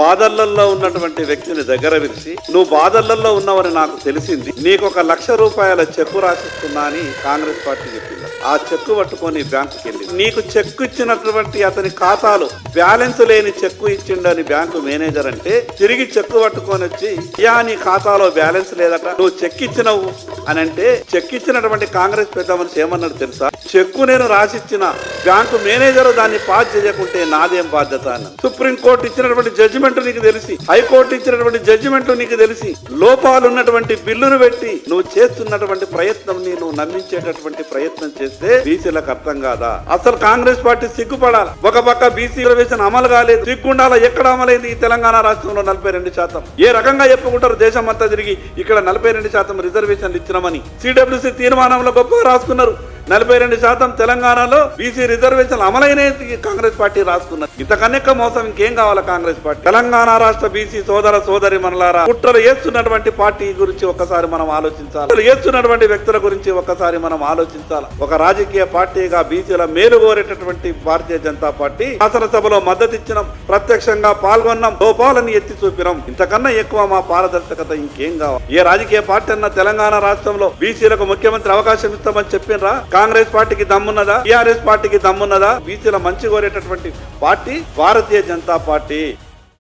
బాధలలో ఉన్నటువంటి వ్యక్తిని దగ్గర పిలిచి నువ్వు బాధలలో ఉన్నావని నాకు తెలిసింది. నీకు ఒక లక్ష రూపాయల చెక్కు రాసిస్తున్నా అని కాంగ్రెస్ పార్టీ చెప్పింది. ఆ చెక్కు పట్టుకొని బ్యాంకుకి వెళ్ళి నీకు చెక్కు ఇచ్చినటువంటి అతని ఖాతాలో బ్యాలెన్స్ లేని చెక్కు ఇచ్చిండని బ్యాంకు మేనేజర్ అంటే తిరిగి చెక్కు పట్టుకొని వచ్చి యా నీ ఖాతాలో బ్యాలెన్స్ లేదట. నువ్వు చెక్ ఇచ్చినవు అని అంటే చెక్ ఇచ్చినటువంటి కాంగ్రెస్ పెద్ద మనిషి ఏమన్నాడు తెలుసా? చెక్కు నేను రాసిచ్చిన బ్యాంకు మేనేజర్ దాన్ని పాస్ చేయకుంటే నాదేం బాధ్యత అన్న సుప్రీంకోర్టు ఇచ్చినటువంటి జడ్జిమెంట్ నీకు తెలిసి హైకోర్టు ఇచ్చినటువంటి జడ్జిమెంట్ నీకు తెలిసి లోపాలు ఉన్నటువంటి బిల్లును పెట్టి నువ్వు చేస్తున్నటువంటి ప్రయత్నం ని నువ్వు నమ్మించేటటువంటి ప్రయత్నం చేస్తే బీసీలకు అర్థం కాదా? అసలు కాంగ్రెస్ పార్టీ సిగ్గుపడాలి? ఒక పక్క బీసీ రిజర్వేషన్ అమలు కాలేదు. సిగ్గుండాల ఎక్కడ అమలైంది? ఈ తెలంగాణ రాష్ట్రంలో నలభై రెండు శాతం. ఏ రకంగా చెప్పుకుంటారు? దేశం అంతా తిరిగి ఇక్కడ నలభై రెండు శాతం రిజర్వేషన్లు తీర్మానమని. సిడబ్ల్యూసీ తీర్మానంలో గొప్పగా రాసుకున్నారు. నలభై రెండు శాతం తెలంగాణలో బీసీ రిజర్వేషన్ అమలైన కాంగ్రెస్ పార్టీ రాసుకున్నది. ఇంతకన్నెక్క మోసం ఇంకేం కావాలి కాంగ్రెస్ పార్టీ? తెలంగాణ రాష్ట్ర బీసీ సోదర సోదరి మనలారా కుట్రలు చేస్తున్నటువంటి పార్టీ గురించి ఒక్కసారి మనం ఆలోచించాలి? చేస్తున్నటువంటి వ్యక్తుల గురించి ఒక్కసారి మనం ఆలోచించాలి? ఒక రాజకీయ పార్టీగా బీసీల మేలు కోరేటటువంటి భారతీయ జనతా పార్టీ శాసనసభలో మద్దతు ఇచ్చిన ప్రత్యక్షంగా పాల్గొన్నాం లోపాలని ఎత్తి చూపినాం. ఇంతకన్నా ఎక్కువ మా పారదర్శకత ఇంకేం కావాలి? ఏ రాజకీయ పార్టీ అన్న తెలంగాణ రాష్ట్రంలో బీసీలకు ముఖ్యమంత్రి అవకాశం ఇస్తామని చెప్పినరా? కాంగ్రెస్ పార్టీకి దమ్మున్నదా? టీఆర్ఎస్ పార్టీకి దమ్మున్నదా? బీసీల మంచి కోరేటటువంటి పార్టీ భారతీయ జనతా పార్టీ.